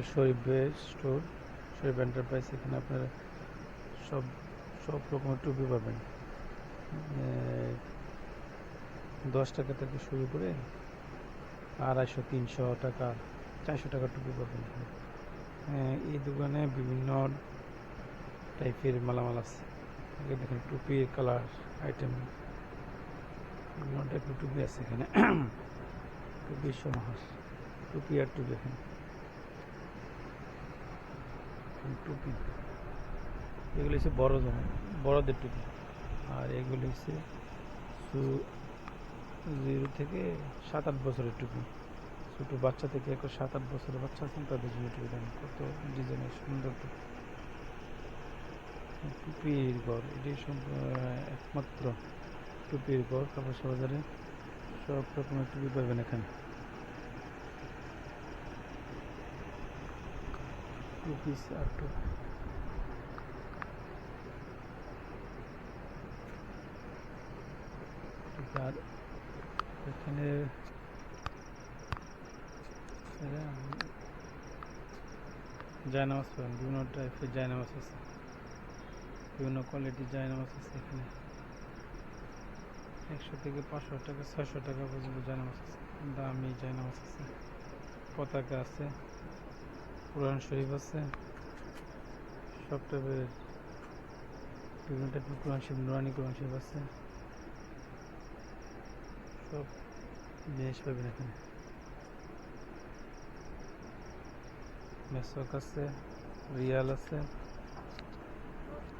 হলো শরীফ স্টোর শরীফ এন্টারপ্রাইজ এখানে আপনারা সব সব রকমের টুপি পাবেন। দশ টাকা থেকে শুরু করে আড়াইশো, তিনশো টাকা, চারশো টাকা টুপি পাবেন। এই দোকানে বিভিন্ন টাইপের মালামাল আছে। দেখেন টুপির কালার আইটেম বিভিন্ন টাইপের টুপি আছে এখানে। টুপির সমাহার, টুপি আর টুপি এখানে। টুপি। এগুলো হচ্ছে বড় বড়দের টুপি। আর এগুলো হচ্ছে জিরো থেকে সাত আট বছরের টুপি। ছোটো বাচ্চা থেকে এক সাত আট বছরের বাচ্চা আছেন, তাদের জন্য টুপি দেন। কত ডিজাইনের সুন্দর টুপি। টুপির ঘর, এটি একমাত্র টুপির ঘর। কাপড় বাজারে সব রকমের টুপি পাবেন এখানে। টু আর এখানে জায়নামাজ পাবেন বিভিন্ন টাইপের জায়নামাজ আছে। বিভিন্ন কোয়ালিটির জায়নামাজ আছে এখানে। একশো থেকে পাঁচশো টাকা, ছয়শো টাকা পর্যন্ত জায়নামাজ আছে। দামি জায়নামাজ আছে। পতাকা আছে। কোরআন শরীফ আছে সব টাইপের বিভিন্ন টাইপের কোরআন শরীফ নুরানি কোরআন শরীফ আছে সব জিনিস পাবেন এখানে মেসক আছে রিয়াল আছে